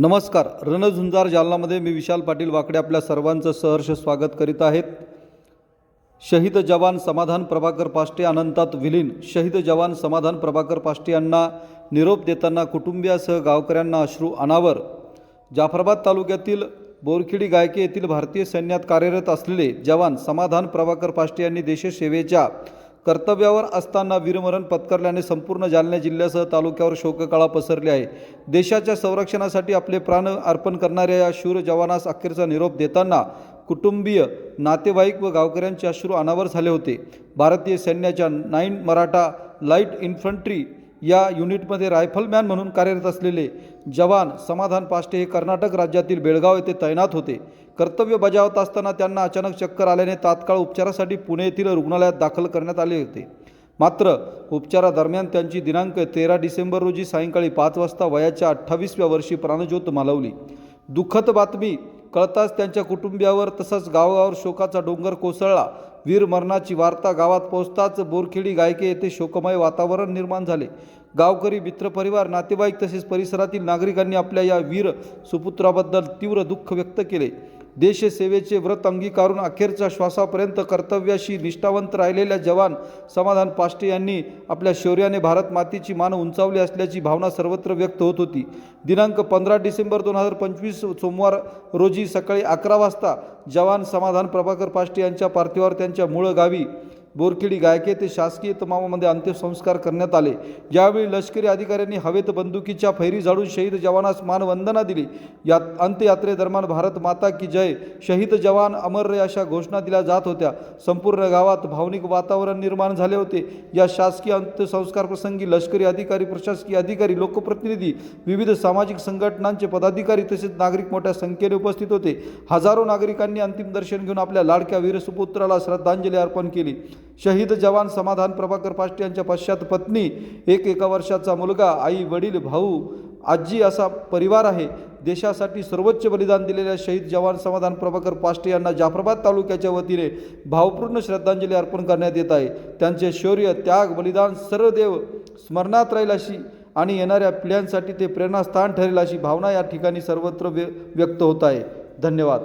नमस्कार. रणझुंजार जालनामध्ये मी विशाल पाटील वाकडे आपल्या सर्वांचं सहर्ष स्वागत करीत आहेत. शहीद जवान समाधान प्रभाकर पाष्टे अनंतात विलीन. शहीद जवान समाधान प्रभाकर पाष्टे यांना निरोप देताना कुटुंबियासह गावकऱ्यांना अश्रू अनावर. जाफराबाद तालुक्यातील बोरखिडी गायके येथील भारतीय सैन्यात कार्यरत असलेले जवान समाधान प्रभाकर पाष्टे यांनी देशसेवेच्या कर्तव्यावर असताना वीरमरण पत्करल्याने संपूर्ण जालना जिल्ह्यासह तालुक्यावर शोककळा पसरली आहे. देशाच्या संरक्षणासाठी आपले प्राण अर्पण करणाऱ्या या शूर जवानास अखेरचा निरोप देताना कुटुंबीय नातेवाईक व गावकऱ्यांचे अश्रू अनावर झाले होते. भारतीय सैन्याच्या नाईन मराठा लाइट इन्फंट्री या युनिटमध्ये रायफलमॅन म्हणून कार्यरत असलेले जवान समाधान पाष्टे हे कर्नाटक राज्यातील बेळगाव येथे तैनात होते. कर्तव्य बजावत असताना त्यांना अचानक चक्कर आल्याने तात्काळ उपचारासाठी पुणे येथील रुग्णालयात दाखल करण्यात आले होते. मात्र उपचारादरम्यान त्यांची दिनांक तेरा डिसेंबर रोजी सायंकाळी पाच वाजता वयाच्या अठ्ठावीसव्या वर्षी प्राणज्योत मालवली. दुःखद बातमी कळताच त्यांच्या कुटुंबियावर तसंच गावावर शोकाचा डोंगर कोसळला. वीर मरणाची वार्ता गावात पोहोचताच बोरखेडी गायके येथे शोकमय वातावरण निर्माण झाले. गावकरी मित्रपरिवार नातेवाईक तसेच परिसरातील नागरिकांनी आपल्या या वीर सुपुत्राबद्दल तीव्र दुःख व्यक्त केले. देशसेवेचे व्रत अंगीकारून अखेरच्या श्वासापर्यंत कर्तव्याशी निष्ठावंत राहिलेल्या जवान समाधान पाष्टे यांनी आपल्या शौर्याने भारत मातेची मान उंचावली असल्याची भावना सर्वत्र व्यक्त होत होती. दिनांक पंधरा डिसेंबर दोन हजार पंचवीस सोमवार रोजी सकाळी अकरा वाजता जवान समाधान प्रभाकर पाष्टे यांच्या पार्थिवावर त्यांच्या मूळ गावी बोरखेडी गायके ते शासकीय तमामामध्ये अंत्यसंस्कार करण्यात आले. यावेळी लष्करी अधिकाऱ्यांनी हवेत बंदुकीच्या फैरी झाडून शहीद जवानास मानवंदना दिली. या अंत्ययात्रेदरम्यान भारत माता की जय शहीद जवान अमर रे अशा घोषणा दिल्या जात होत्या. संपूर्ण गावात भावनिक वातावरण निर्माण झाले होते. या शासकीय अंत्यसंस्कार प्रसंगी लष्करी अधिकारी प्रशासकीय अधिकारी लोकप्रतिनिधी विविध सामाजिक संघटनांचे पदाधिकारी तसेच नागरिक मोठ्या संख्येने उपस्थित होते. हजारो नागरिकांनी अंतिम दर्शन घेऊन आपल्या लाडक्या वीरसुपुत्राला श्रद्धांजली अर्पण केली. शहीद जवान समाधान प्रभाकर पाष्टे यांच्या पश्चात पत्नी एक एका वर्षाचा मुलगा आई वडील भाऊ आजी असा परिवार आहे. देशासाठी सर्वोच्च बलिदान दिलेल्या शहीद जवान समाधान प्रभाकर पाष्टे यांना जाफराबाद तालुक्याच्या वतीने भावपूर्ण श्रद्धांजली अर्पण करण्यात येत आहे. त्यांचे शौर्य त्याग बलिदान सर्व देव स्मरणात राहील अशी आणि येणाऱ्या पिढ्यांसाठी ते प्रेरणास्थान ठरेल अशी भावना या ठिकाणी सर्वत्र व्य व्यक्त होत आहे. धन्यवाद.